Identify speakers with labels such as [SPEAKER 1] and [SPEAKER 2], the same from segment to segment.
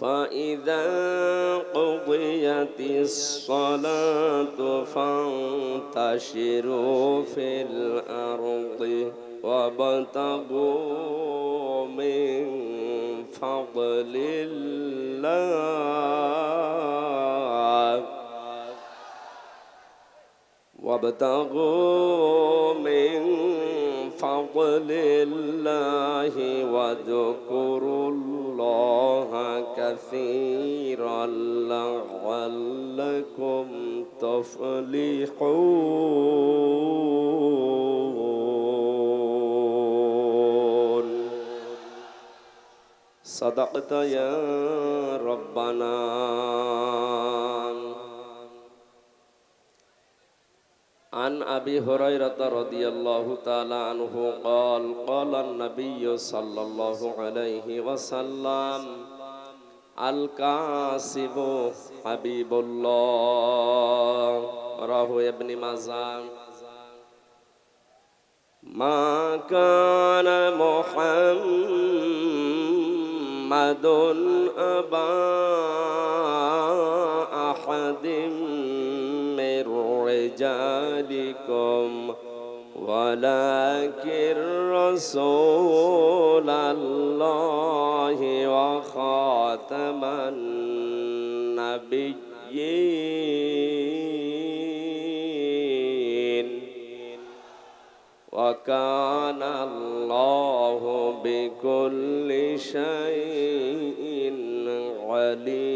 [SPEAKER 1] فإذا قضيت الصلاة فانتشروا في الأرض وابتغوا من فضل الله وابتغوا من فضل الله واذكروا الله كثيرا لعلكم تفلحون. صدقت يا ربنا أبي هريرة رضي الله تعالى عنه قال قال النبي صلى الله عليه وسلم الكاسب حبيب الله. رواه ابن ماجه. ما كان محمد أبا أحد رجالكم ولكن رسول الله وخاتم النبيين. وكان الله بكل شيء عليما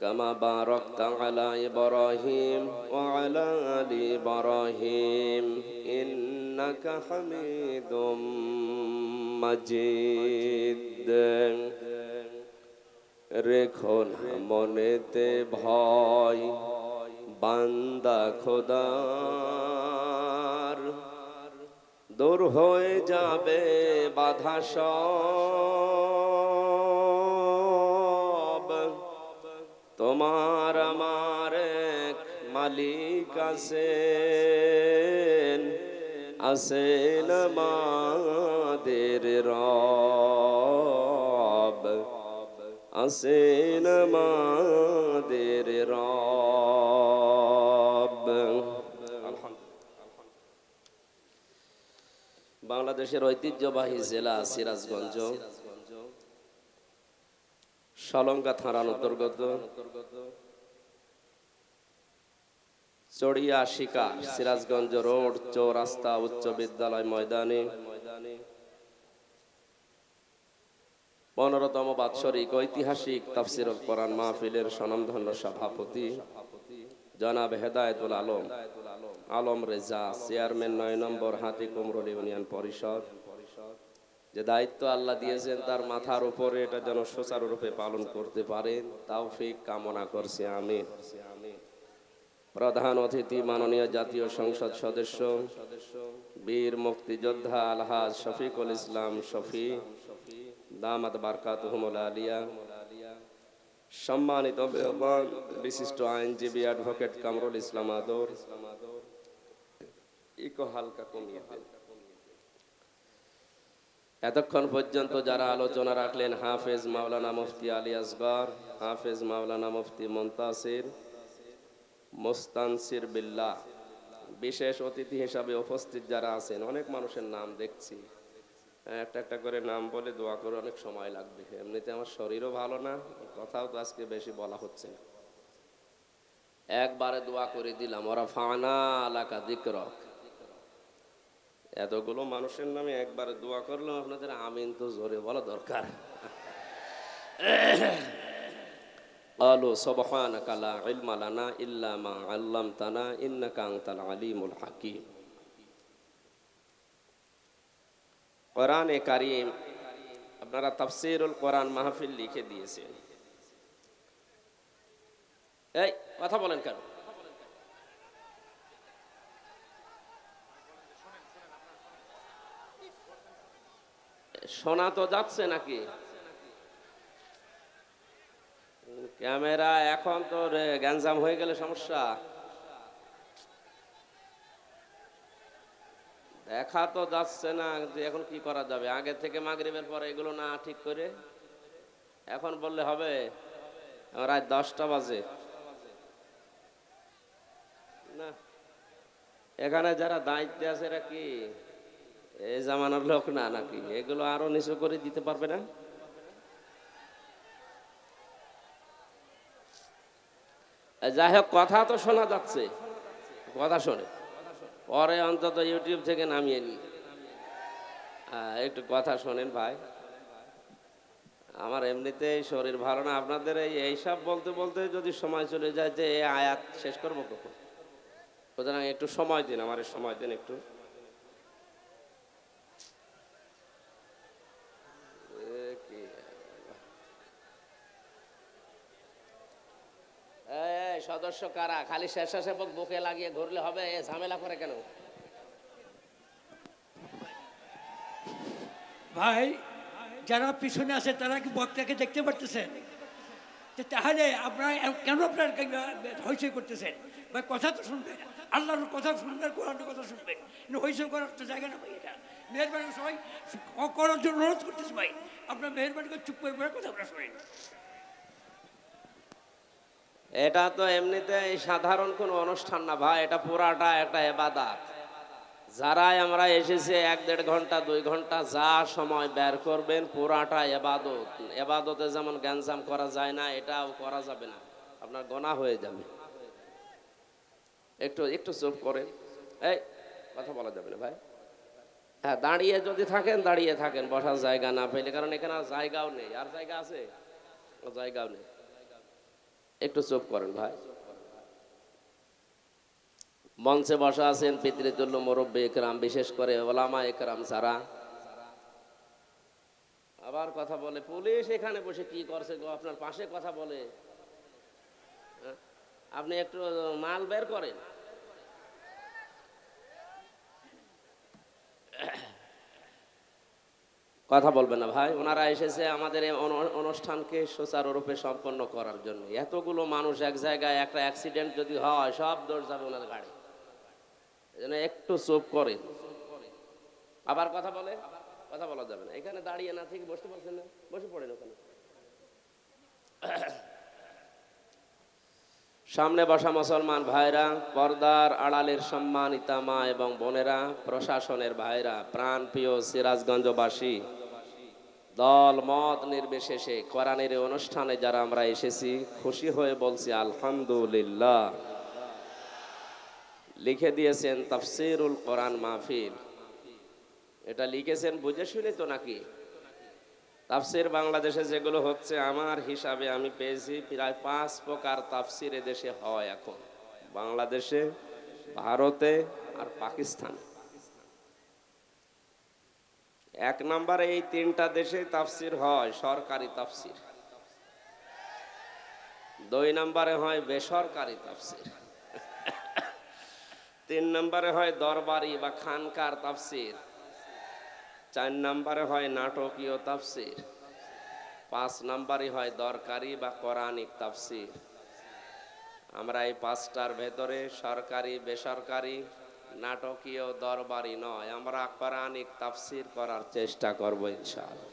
[SPEAKER 1] كما باركت على إبراهيم وعلى آل إبراهيم إنك حميد مجيد রেখো না মনেতে ভয় বান্দা খোদার দূর হয়ে যাবে বাধা সব তোমার আমার এক মালিক আছেন আছেন আমাদের রব, আছেন আমাদের রব। বাংলাদেশের ঐতিহ্যবাহী জেলা সিরাজগঞ্জ। সলঙ্কা থানার অন্তর্গত চড়িয়া শিকার, সিরাজগঞ্জ রোড, চৌরাস্তা উচ্চ বিদ্যালয় ময়দানে। পনেরোতম বাৎসরিক ঐতিহাসিক তাফসিরুল কোরআন মাহফিলের স্বনামধন্য সভাপতি জনাব হেদায়তুল আলম আলম রেজা, চেয়ারম্যান নয় নম্বর হাতি কুমরুল ইউনিয়ন পরিষদ। যে দায়িত্ব আল্লাহ দিয়েছেন, তার মাথার উপরে এটা যেন সুচারুরূপে পালন করতে পারেন তাও ফিক কামনা করছে আমি প্রধান অতিথি, মাননীয় জাতীয় সংসদ সদস্য, বীর মুক্তিযোদ্ধা আলহাজ শফিকুল ইসলাম শফি, দামাত বারকাত আলিয়া, সম্মানিত বিশিষ্ট আইনজীবী অ্যাডভোকেট কামরুল ইসলাম আদর ইকো হালকা কমিয়ে। এতক্ষণ পর্যন্ত যারা আলোচনা রাখলেন হাফেজ মাওলানা মুফতি আলী আসগর হাফেজ মাওলানা মুফতি মন্তাসির মোস্তানসির বিল্লাহ বিশেষ অতিথি হিসাবে উপস্থিত যারা আছেন অনেক মানুষের নাম দেখছি। হ্যাঁ, একটা একটা করে নাম বলে দোয়া করে অনেক সময় লাগবে। এমনিতে আমার শরীরও ভালো না কথাও তো আজকে বেশি বলা হচ্ছে না। একবারে দোয়া করে দিলাম ওরা ফানা আলাকা দিকরক। এতগুলো মানুষের নামে একবার দোয়া করলাম আপনাদের আমিন তো জোরে বলা দরকার। আলো আলিমুল হাকিম। কারিম আপনারা তাফসিরুল কোরআন মাহফিল লিখে দিয়েছেন। এই, কথা বলেন কেন? শোনা তো যাচ্ছে নাকি? ক্যামেরা এখন তো গ্যাঞ্জাম হয়ে গেলে সমস্যা। দেখা তো যাচ্ছে না যে এখন কি করা যাবে। আগে থেকে মাগরিবের পরে এগুলো না ঠিক করে এখন বললে হবে। রাত দশটা বাজে। না। এখানে যারা দায়িত্বে আছে এরা কি? এই জামানার লোক না নাকি? এগুলো আরও নিচু করে দিতে পারবে না? যাই হোক, কথা তো শোনা যাচ্ছে। কথা শোনে। পরে অন্তত ইউটিউব থেকে নামিয়ে নি একটু কথা শোনেন ভাই। আমার এমনিতেই শরীর ভালো না। আপনাদের এই এইসব বলতে বলতে যদি সময় চলে যায় যে এই আয়াত শেষ করব কখন? সুতরাং একটু সময় দিন, আমার সময় দিন একটু এ কি সদস্য কারা খালি স্বেচ্ছাসেবক বুকে লাগিয়ে ঘুরলে হবে, এ ঝামেলা করে কেন?
[SPEAKER 2] ভাই, যারা পিছনে আছে, তারা কি বক্তাকে দেখতে পারতেছেন তাহলে আপনারা কেন আপনার হইচই করতেছেন? ভাই, কথা তো শুনবেন। আল্লাহর কথা শুনবেন, কোরআনের কথা শুনবেন। হইচই করার তো জায়গা না ভাই এটা। মেহরবানি সবাই করার জন্য অনুরোধ করতেছি ভাই। আপনার মেহরবানি করে চুপ করে কথা আমরা শুনেন।
[SPEAKER 1] এটা তো এমনিতে সাধারণ কোনো অনুষ্ঠান না ভাই, এটা পুরাটা একটা এবাদাত। যারাই আমরা এসেছি এক দেড় ঘণ্টা, দুই ঘণ্টা যা সময় বের করবেন, পুরাটা এবাদত। এবাদতে যেমন গ্যাঞ্জাম করা যায় না, এটাও করা যাবে না। আপনার গোনা হয়ে যাবে। একটু একটু চুপ করেন। এই, কথা বলা যাবে না ভাই। হ্যাঁ দাঁড়িয়ে যদি থাকেন, দাঁড়িয়ে থাকেন, বসার জায়গা না পেলে, কারণ এখানে আর জায়গাও নেই। আর জায়গা আছে? জায়গাও নেই। একটু চুপ করেন ভাই। মঞ্চে বসা আছেন পিতৃতুল্য মুরব্বী একরাম, বিশেষ করে ওলামা একরাম যারা আবার কথা বলে, পুলিশ এখানে বসে কি করছে গো? আপনার পাশে কথা বলে। হ্যাঁ? আপনি একটু মাল বের করেন। কথা বলবে না ভাই। ওনারা এসেছে আমাদের এই অনু- অনুষ্ঠানকে সুচারুরূপে সম্পন্ন করার জন্য। এতগুলো মানুষ এক জায়গায় একটা অ্যাক্সিডেন্ট যদি হয়, সব দোষ যাবে ওনার গাড়ি। যেন একটু চুপ করে আবার কথা বলে কথা বলা যাবে না। এখানে দাঁড়িয়ে না থেকে বসতে পারছেন না। বসে পড়েন ওখানে সামনে বসা মুসলমান ভাইরা, পর্দার আড়ালের সম্মানিতা মা এবং বোনেরা, প্রশাসনের ভাইরা, প্রাণ প্রিয় সিরাজগঞ্জবাসী, দল, মত নির্বিশেষে কোরআনের অনুষ্ঠানে যারা আমরা এসেছি, খুশি হয়ে বলছি আলহামদুলিল্লাহ। লিখে দিয়েছেন তাফসিরুল কোরআন মাহফিল। এটা লিখেছেন, বুঝে শুনে তো নাকি? তাফসির বাংলাদেশে যেগুলো হচ্ছে, আমার হিসাবে আমি পেয়েছি প্রায় পাঁচ প্রকার তাফসির দেশে হয় এখন। বাংলাদেশে, ভারতে আর পাকিস্তানে। এক নম্বরে এই তিনটা দেশে তাফসির হয়, সরকারি তাফসির। দুই নম্বরে হয় বেসরকারি তাফসির। তিন নম্বরে হয় দরবারি বা খানকার তাফসির। চার নাম্বারে হয় নাটকীয় তাফসির, পাঁচ নম্বরে হয় দরকারি বা কোরআনিক তাফসির। আমরা এই পাঁচটার ভেতরে সরকারি, বেসরকারি, নাটকীয় দরবারি নয়, আমরা কোরআনিক তাফসির করার চেষ্টা করব ইনশাআল্লাহ।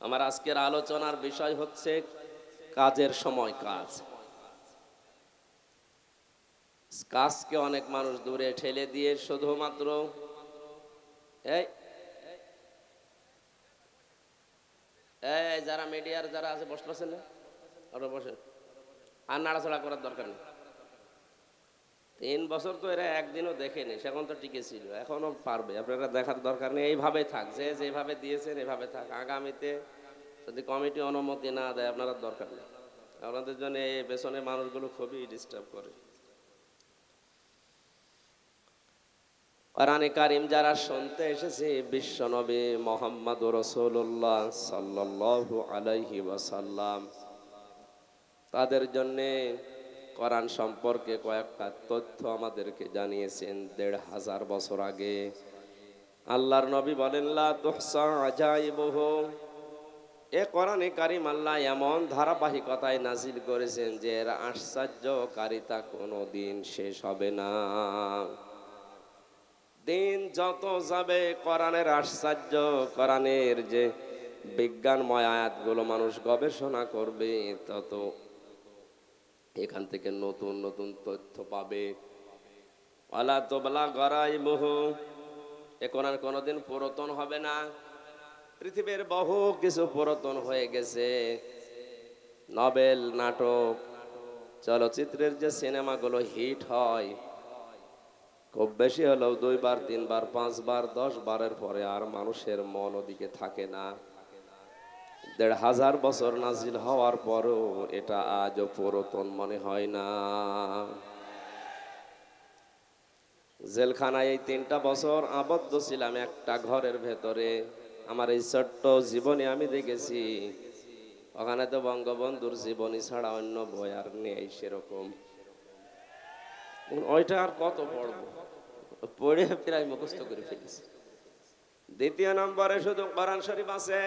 [SPEAKER 1] আমার আজকের আলোচনার বিষয় হচ্ছে কাজের সময় কাজ কাজকে অনেক মানুষ দূরে ঠেলে দিয়ে শুধুমাত্র, এই যারা মিডিয়ার যারা আছে, বসতে পারছেন না? ওরা বসে। আর নাড়াচাড়া করার দরকার নেই। তিন বছর তো এরা একদিনও দেখেনি, সেখন তো টিকে ছিল এখনও পারবে। আপনারা দেখার দরকার নেই, এইভাবে থাক, যে যেভাবে দিয়েছেন, এভাবে থাক। আগামীতে যদি কমিটি অনুমতি না দেয়, আপনারা দরকার নেই। আপনাদের জন্য এই পেছনের মানুষগুলো খুবই ডিস্টার্ব করে। কোরআনে কারিম যারা শুনতে এসেছে, বিশ্বনবী মোহাম্মদ রসুল্লাহ সাল্লাল্লাহু আলাইহি ওয়াসাল্লাম। তাদের জন্যে কোরআন সম্পর্কে কয়েকটা তথ্য আমাদেরকে জানিয়েছেন দেড় হাজার বছর আগে। আল্লাহর নবী বলেন এ কোরআনে কারিম আল্লাহ এমন ধারাবাহিকতায় নাজিল করেছেন যে এর আশ্চর্যকারিতা কোনো দিন শেষ হবে না। দিন যত যাবে কোরআনের আশ্চর্য, কোরআনের যে বিজ্ঞানময় আয়াতগুলো মানুষ গবেষণা করবে, তত এখান থেকে নতুন নতুন তথ্য পাবে। আলা তোবলা গড়াই বহু এ কোরআন কোনোদিন পুরাতন হবে না। পৃথিবীর বহু কিছু পুরাতন হয়ে গেছে। নভেল নাটক, চলচ্চিত্রের যে সিনেমাগুলো হিট হয় খুব বেশি হলেও দুইবার, তিনবার, পাঁচবার দশ বারের পরে আর মানুষের মন ওদিকে থাকে না। দেড় হাজার বছর নাজিল হওয়ার পরও এটা আজও পুরাতন মনে হয় না। জেলখানায় এই তিনটা বছর আবদ্ধ ছিলাম একটা ঘরের ভেতরে। আমার এই ছোট্ট জীবনে আমি দেখেছি, ওখানে তো বঙ্গবন্ধুর জীবনী ছাড়া অন্য বই আর নেই সেরকম। ওইটা আর কত পড়ব? পড়ে প্রায় মুখস্থ করে ফেলেছি। দ্বিতীয় নম্বরে শুধু কোরআন শরীফ আছে।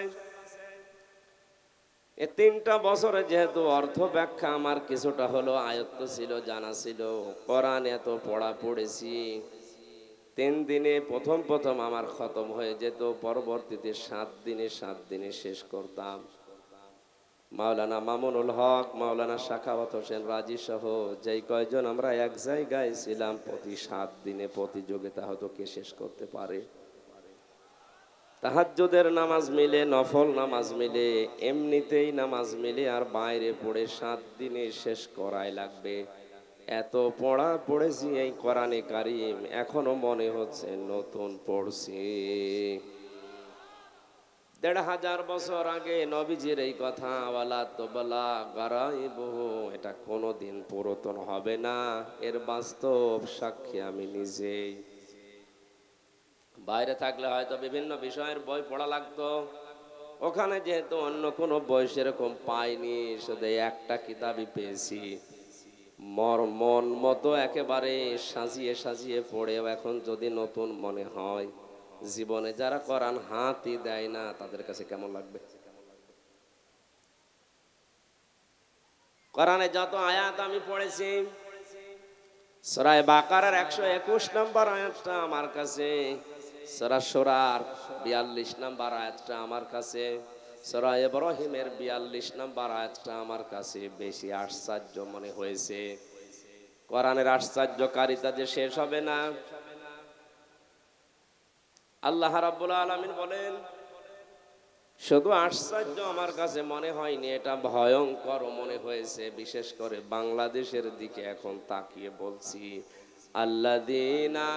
[SPEAKER 1] এ তিনটা বছরে যেহেতু অর্থ ব্যাখ্যা আমার কিছুটা হলো আয়ত্ত ছিল জানা ছিল কোরআন এত পড়া পড়েছি। তিন দিনে প্রথম প্রথম আমার খতম হয়ে যেত পরবর্তীতে সাত দিনে সাত দিনে শেষ করতাম। মাওলানা মামুনুল হক, মাওলানা শাখাওয়াত হোসেন রাজি সহ যেই কয়জন আমরা এক জায়গায় ছিলাম, প্রতি সাত দিনে প্রতিযোগিতা হতো কে শেষ করতে পারে। তাহাজ্জুদের নামাজ মিলে, নফল নামাজ মিলে, এমনিতেই নামাজ মিলে আর বাইরে পড়ে সাত দিনে শেষ করাই লাগবে। এত পড়া পড়েছি এই কোরআনে কারিম, এখনও মনে হচ্ছে নতুন পড়ছি। দেড় হাজার বছর আগে নবীজির এই কথা ওয়ালা তো বলা গারাই বহু এটা কোনোদিন পুরাতন হবে না। এর বাস্তব সাক্ষী আমি নিজেই। বাইরে থাকলে হয়তো বিভিন্ন বিষয়ের বই পড়া লাগতো। ওখানে যেহেতু অন্য কোনো বই সেরকম পাইনি, শুধু একটা কিতাবই পেয়েছি। মর, মন মতো একেবারে সাজিয়ে সাজিয়ে পড়েও এখন যদি নতুন মনে হয়। জীবনে যারা করান হাতই দেয় না, তাদের কাছে কেমন লাগবে? কোরআনে যত আয়াত আমি পড়েছি একশো একুশ নম্বর আয়াতটা আমার কাছে, সরা সোরার বিয়াল্লিশ নম্বর আয়াতটা আমার কাছে, সরা বিয়াল্লিশ নম্বর আয়াতটা আমার কাছে বেশি আশ্চর্য মনে হয়েছে। কোরআনের আশ্চর্যকারিতা যে শেষ হবে না আল্লাহ রাব্বুল আলামিন বলেন, শুধু আশ্চর্য আমার কাছে মনে হয়নি, এটা ভয়ঙ্কর মনে হয়েছে। বিশেষ করে বাংলাদেশের দিকে এখন তাকিয়ে বলছি আল্লাদিনা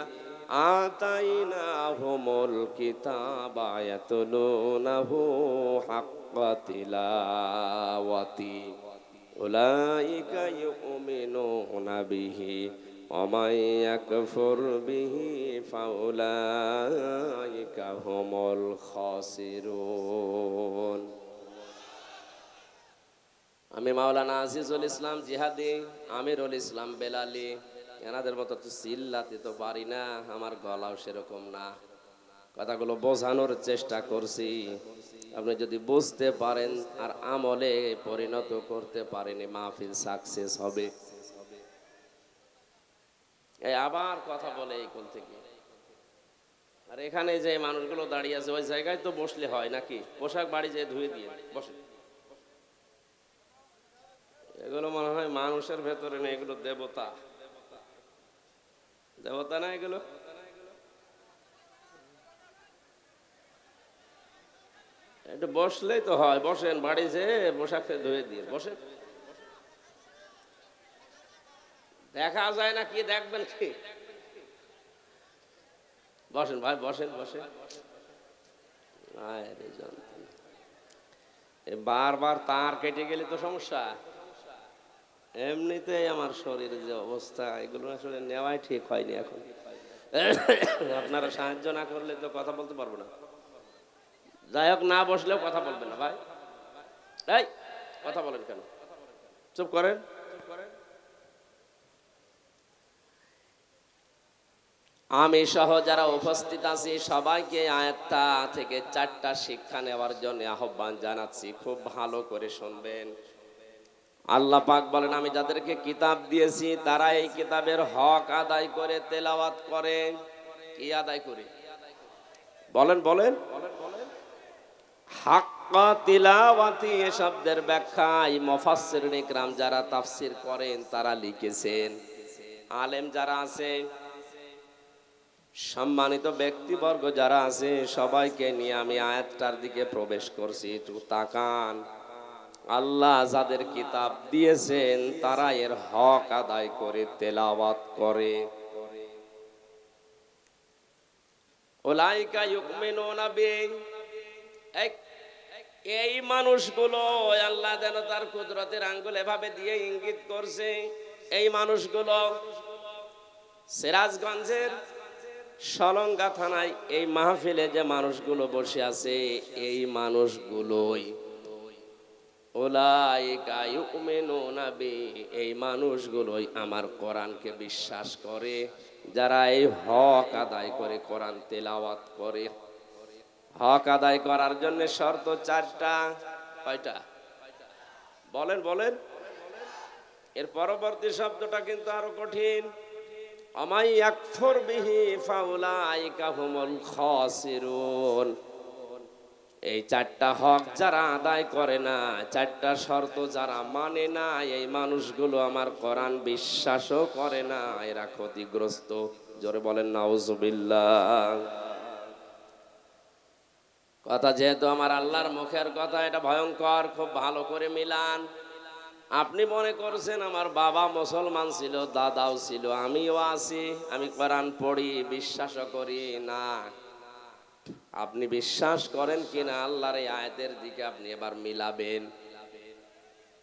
[SPEAKER 1] আতাইনা হুমুল কিতাবা ইয়াতলুনাহু হাক্কা তিলাওয়াতি, উলাইকা ومن يكفر به فأولئك هم الخاسرون আমি মাওলানা আজিজুল ইসলাম জিহাদি আমিরুল ইসলাম বেলালি এনাদের মতো তো চিল্লাতে তো পারি না আমার গলাও সেরকম না কথাগুলো বোঝানোর চেষ্টা করছি আপনি যদি বুঝতে পারেন আর আমলে পরিণত করতে পারেন এই মাহফিল সাকসেস হবে এই আবার কথা বলে এই কোল থেকে। আর এখানে যে মানুষগুলো দাঁড়িয়ে আছে, ওই জায়গায় তো বসলে হয় নাকি? পোশাক বাড়ি যেয়ে ধুয়ে দিয়ে, বসে। এগুলো মনে হয় মানুষের ভেতরে নেই, এগুলো দেবতা। দেবতা না এগুলো? একটু বসলেই তো হয়, বসেন, বাড়ি যেয়ে পোশাক ধুয়ে দিয়ে বসেন দেখা যায় না, কি দেখবেন কি? বসেন ভাই, বসেন বসেন। বারবার তার কেটে গেলে তো সমস্যা। এমনিতেই আমার শরীরের যে অবস্থা, এগুলো আসলে নেওয়াই ঠিক হয়নি এখন। আপনারা সাহায্য না করলে তো কথা বলতে পারব না। যাই হোক, না বসলেও কথা বলবেন না ভাই। এই, কথা বলেন কেন? চুপ করেন। আমি সহ যারা উপস্থিত আছি, সবাইকে আয়াতটা থেকে চারটা শিক্ষা নেওয়ার জন্য আহ্বান জানাচ্ছি। খুব ভালো করে শুনবেন। আল্লাহ পাক বলেন, আমি যাদেরকে কিতাব দিয়েছি, তারা এই কিতাবের হক আদায় করে, তেলাওয়াত করে। কি আদায় করে? বলেন বলেন। হাক্কা শব্দের ব্যাখ্যা এই ইকরাম যারা তাফসির করেন, তারা লিখেছেন। আলেম যারা আছে সম্মানিত ব্যক্তিবর্গ যারা আছে, সবাইকে নিয়ে আমি আয়াতটার দিকে প্রবেশ করছি। একটু তাকান। আল্লাহ যাদের কিতাব দিয়েছেন, তারা এর হক আদায় করে, তেলাওয়াত করে। ওলাইকা ইউমিনুনা বি এই মানুষগুলো আল্লাহ যেন তার কুদরতের আঙ্গুল এভাবে দিয়ে ইঙ্গিত করছে, এই মানুষগুলো সিরাজগঞ্জের সলঙ্গা থানায় এই মাহফিলে যে মানুষগুলো বসে আছে, এই মানুষগুলোই। এই মানুষগুলোই আমার কোরআনকে বিশ্বাস করে, যারা এই হক আদায় করে, কোরআন তেলাওয়াত করে। হক আদায় করার জন্য শর্ত চারটা। কয়টা? বলেন বলেন। এর পরবর্তী শব্দটা কিন্তু আরও কঠিন। আমাই আকফর বিহি ফাউলাইকা হুমুল খাসিরুন। এই চারটা হক যারা আদায় করে না, চারটা শর্ত যারা মানে না, এই মানুষগুলো আমার কোরআন বিশ্বাসও করে না, এরা ক্ষতিগ্রস্ত। জোরে বলেন, নাউজুবিল্লাহ। কথা যেহেতু আমার আল্লাহর মুখের কথা, এটা ভয়ঙ্কর, খুব ভালো করে মিলান। আপনি মনে করছেন আমার বাবা মুসলমান ছিল, দাদাও ছিল, আমিও আছি, আমি কোরআন পড়ি, বিশ্বাসও করি, না। আপনি বিশ্বাস করেন কিনা আল্লাহর এই আয়াতের দিকে আপনি এবার মিলাবেন।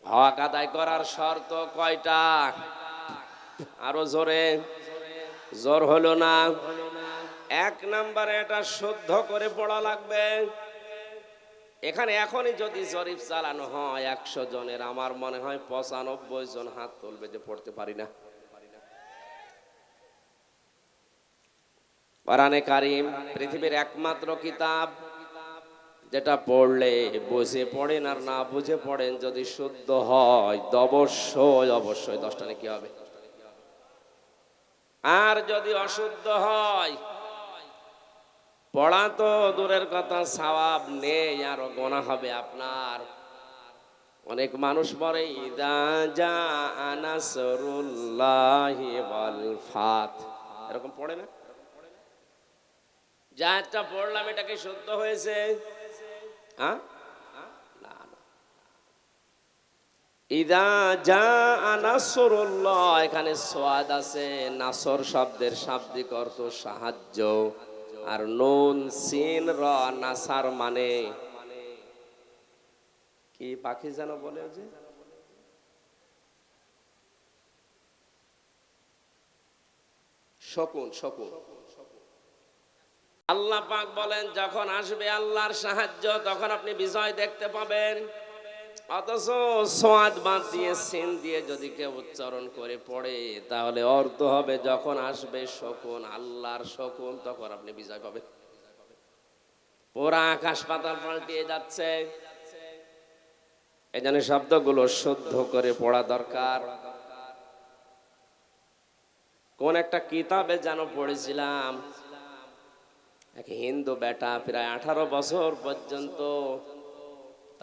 [SPEAKER 1] হক আদায় করার শর্ত কয়টা? আরও জোরে। জোর হলো না। এক নম্বরে এটা শুদ্ধ করে পড়া লাগবে। এখানে এখনই যদি জরিপ চালানো হয় একশো জনের, আমার মনে হয় পঁচানব্বই জন হাত তুলবে যে পড়তে পারি না। কোরআনে কারিম পৃথিবীর একমাত্র কিতাব, যেটা পড়লে বুঝে পড়েন আর না বুঝে পড়েন যদি শুদ্ধ হয় অবশ্যই অবশ্যই দশটা কি হবে? আর যদি অশুদ্ধ হয় পড়া তো দূরের কথা সওয়াব নেই, আরও গোনা হবে আপনার। অনেক মানুষ ইদা যা আনাসরুল্লাহি এরকম পড়ে না? যা একটা পড়লাম, এটা কি শুদ্ধ হয়েছে? হ্যাঁ ইদা যা নাসরুল্লাহ এখানে সোয়াদ আছে, নাসর শব্দের শাব্দিক অর্থ সাহায্য। আর নুন, সিন, র, নাসার মানে? কি পাখি যেন বলে যে? শকুন শকুন। আল্লাহ পাক বলেন, যখন আসবে আল্লাহর সাহায্য, তখন আপনি বিজয় দেখতে পাবেন। অথচ সোয়াদ বাদ দিয়ে সিন দিয়ে যদি কেউ উচ্চারণ করে পড়ে, তাহলে অর্থ হবে যখন আসবে শকুন, আল্লাহর শকুন, তখন আপনি বিজয় পাবেন। পুরা আকাশ পাতাল পাল্টিয়ে যাচ্ছে। এই জন্য শব্দগুলো শুদ্ধ করে পড়া দরকার। কোন একটা কিতাবে যেন পড়েছিলাম, এক হিন্দু বেটা প্রায় আঠারো বছর পর্যন্ত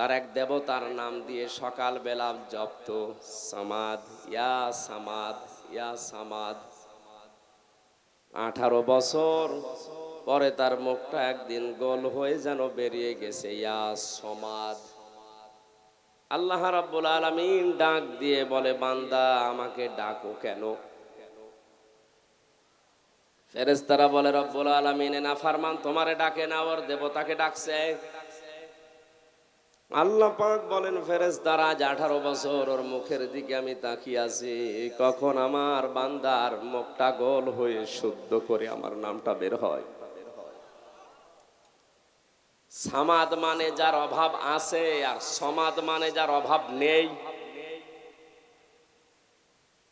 [SPEAKER 1] তার এক দেবতার নাম দিয়ে সকাল বেলা জপ্ত, সমাদ, ইয়া সামাদ ইয়া সামাদ। আঠারো বছর পরে তার মুখটা একদিন গোল হয়ে যেন বেরিয়ে গেছে, ইয়া সমাদ। আল্লাহ রাব্বুল আলামিন ডাক দিয়ে বলে, বান্দা, আমাকে ডাকো কেন? ফেরেস্তারা বলে, রব্বুল আলমিনে না ফারমান তোমারে ডাকে না, ওর দেবতাকে ডাকছে। আল্লাহ পাক বলেন ফেরেস দ্বারা আজ আঠারো বছর ওর মুখের দিকে আমি তাকিয়ে আছি। কখন আমার বান্দার মুখটা গোল হয়ে শুদ্ধ করে আমার নামটা বের হয়? সামাদ মানে যার অভাব আছে আর সমাদ মানে যার অভাব নেই।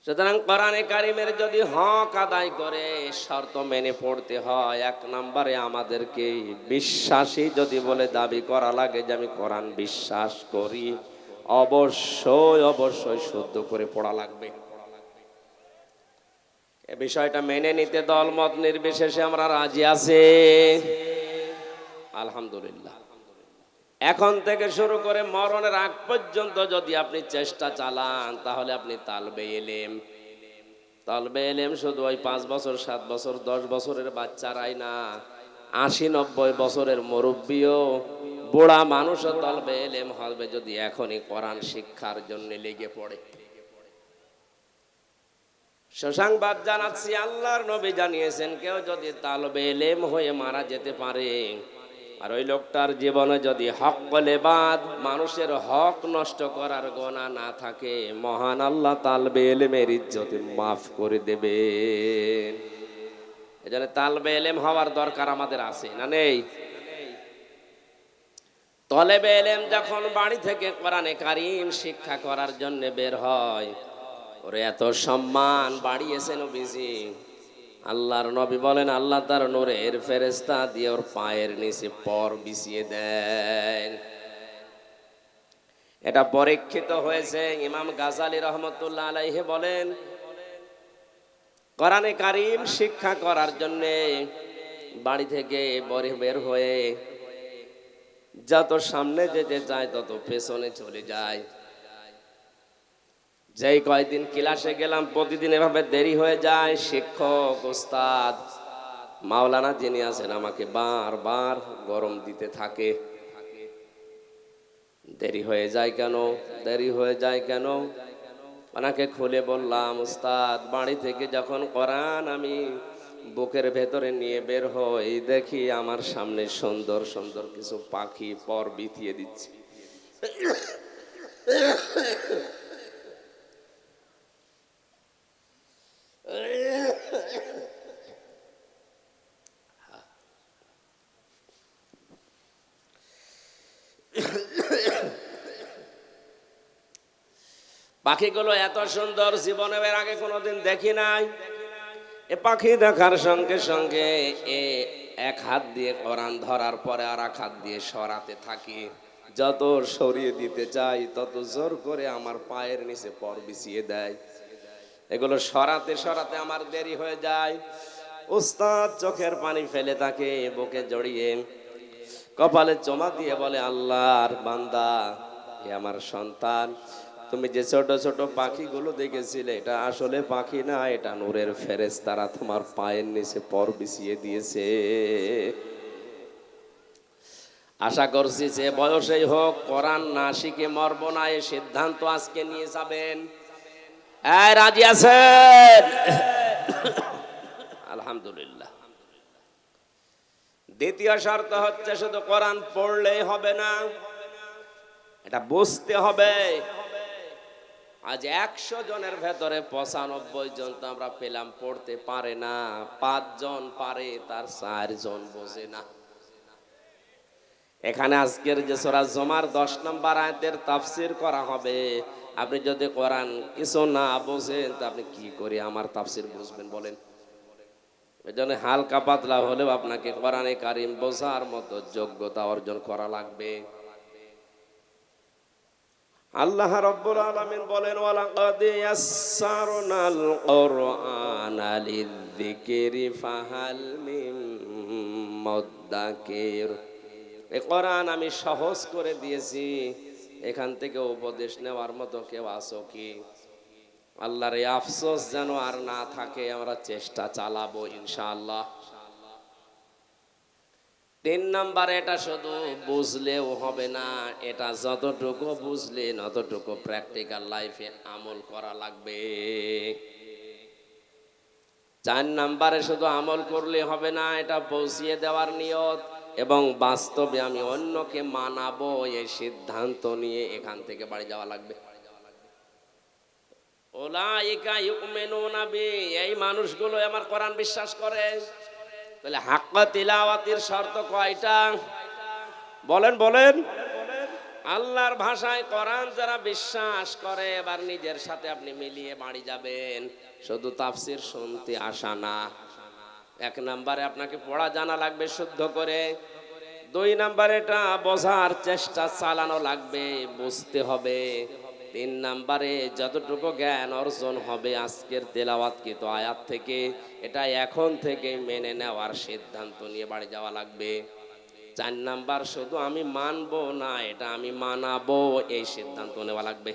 [SPEAKER 1] সুতরাং কোরআনে কারিমের যদি হক আদায় করে, শর্ত মেনে পড়তে হয়। এক নম্বরে আমাদেরকে বিশ্বাসী যদি বলে দাবি করা লাগে যে, আমি কোরআন বিশ্বাস করি, অবশ্যই অবশ্যই শুদ্ধ করে পড়া লাগবে। এ বিষয়টা মেনে নিতে দলমত নির্বিশেষে আমরা রাজি আছি। আলহামদুলিল্লাহ। এখন থেকে শুরু করে মরণের আগ পর্যন্ত যদি আপনি চেষ্টা চালান, তাহলে আপনি তালবে এলেম। তালবে এলেম শুধু ওই পাঁচ বছর, সাত বছর, দশ বছরের বাচ্চারাই না, আশি নব্বই বছরের মুরব্বীও। বুড়া মানুষও তলবে এলেম হবে যদি এখনই কোরআন শিক্ষার জন্য লেগে পড়ে। সুসংবাদ জানাচ্ছি, আল্লাহর নবী জানিয়েছেন, কেউ যদি তালবে এলেম হয়ে মারা যেতে পারে আর ওই লোকটার জীবনে যদি হক বলে বাদ, মানুষের হক নষ্ট করার গোনা না থাকে, মহান আল্লাহ তালবে এলেমের ইজ্জতে মাফ করে দেবে এজন্য তালবে এলেম হওয়ার দরকার আমাদের আছে, না নেই? তলেবে এলেম যখন বাড়ি থেকে কোরআনে কারিম শিক্ষা করার জন্য বের হয়, ওরে এত সম্মান বাড়িয়েছে নবীজি। আল্লাহর নবী বলেন, আল্লাহ তার নূরের ফেরেস্তা দিয়ে ওর পায়ের নিচে পর বিছিয়ে দেন। এটা পরীক্ষিত হয়েছে, ইমাম গাজালি রহমতুল্লাহ আলাইহে বলেন, কোরআনে কারিম শিক্ষা করার জন্য বাড়ি থেকে বরে বের হয়ে যত সামনে যেতে যায় তত পেছনে চলে যায়। যেই কয়দিন ক্লাসে গেলাম, প্রতিদিন এভাবে দেরি হয়ে যায়। শিক্ষক, ওস্তাদ, মাওলানা যিনি আছেন, আমাকে বারবার গরম দিতে থাকে। দেরি হয়ে যায় কেন? দেরি হয়ে যায় কেন? ওনাকে খুলে বললাম উস্তাদ বাড়ি থেকে যখন করান আমি বুকের ভেতরে নিয়ে বের হই, দেখি আমার সামনে সুন্দর সুন্দর কিছু পাখি পর বিতিয়ে দিচ্ছে। পাখিগুলো এত সুন্দর, জীবনে এর আগে কোনোদিন দেখি নাই। এ পাখি দেখার সঙ্গে সঙ্গে এ এক হাত দিয়ে কোরআন ধরার পরে আর এক হাত দিয়ে সরাতে থাকি। যত সরিয়ে দিতে চাই, তত জোর করে আমার পায়ের নিচে পর বিছিয়ে দেয়। এগুলো সরাতে সরাতে আমার দেরি হয়ে যায়। উস্তাদ চোখের পানি ফেলে তাকে বুকে জড়িয়ে কপালে চমা দিয়ে বলে, আল্লাহর বান্দা এ আমার সন্তান তুমি যে ছোট ছোট পাখিগুলো দেখেছিলে, এটা আসলে পাখি না, এটা নূরের ফেরেস তারা তোমার পায়ের নিচে পর বিছিয়ে দিয়েছে। আশা করছি যে বয়সেই হোক, কোরআন না শিখে মরব না, এ সিদ্ধান্ত আজকে নিয়ে যাবেন। রাজি আছেন? আলহামদুলিল্লাহ। দ্বিতীয় শর্ত হচ্ছে শুধু কোরআন পড়লেই হবে না, এটা বুঝতে হবে। আজ একশো জনের ভেতরে পঁচানব্বই জন তো আমরা পেলাম, পড়তে পারে না। পাঁচজন পারে, তার চারজন বোঝে না। এখানে আজকের যে সোরা জমার দশ নম্বর আয়তের তাফসির করা হবে। আপনি যদি কোরআন কিছু না বোঝেন, তা আপনি কি করে আমার তাফসির বুঝবেন বলেন? এই জন্য হালকা পাতলা হলেও আপনাকে কোরআনে কারিম বোঝার মতো যোগ্যতা অর্জন করা লাগবে। আল্লাহ রব্বুল আলামিন বলেন, ওয়ালাকাদ ইয়াসসারনাল কুরআনা লিযিকরি ফাহাল কোরআন আমি সহজ করে দিয়েছি। এখান থেকে উপদেশ নেওয়ার মতো কেউ আসো কি? আল্লাহর এই আফসোস যেন আর না থাকে, আমরা চেষ্টা চালাবো ইনশাআল্লাহ। তিন নাম্বার, এটা শুধু বুঝলেও হবে না, এটা যতটুকু বুঝলেন অতটুকু প্র্যাকটিক্যাল লাইফে আমল করা লাগবে। চার নাম্বারে শুধু আমল করলে হবে না, এটা পৌঁছিয়ে দেওয়ার নিয়ত, এবং বাস্তবে আমি অন্যকে মানাবো এই সিদ্ধান্ত নিয়ে এখান থেকে বাড়ি যাওয়া লাগবে। বি, এই মানুষগুলো আমার কোরআন বিশ্বাস করে। তাহলে হাক্কা তিলাওয়াতির শর্ত কয়টা? বলেন বলেন। আল্লাহর ভাষায় কোরআন যারা বিশ্বাস করে, এবার নিজের সাথে আপনি মিলিয়ে বাড়ি যাবেন। শুধু তাফসির শুনতে আসা না। এক নাম্বারে আপনাকে পড়া জানা লাগবে শুদ্ধ করে। দুই নাম্বারে এটা বোঝার চেষ্টা চালানো লাগবে, বুঝতে হবে। তিন নাম্বারে যতটুকু জ্ঞান অর্জন হবে আজকের তেলাওয়াতকৃত আয়াত থেকে, এটা এখন থেকে মেনে নেওয়ার সিদ্ধান্ত নিয়ে বাড়ি যাওয়া লাগবে। চার নাম্বার, শুধু আমি মানবো না, এটা আমি মানাবো, এই সিদ্ধান্ত নেওয়া লাগবে।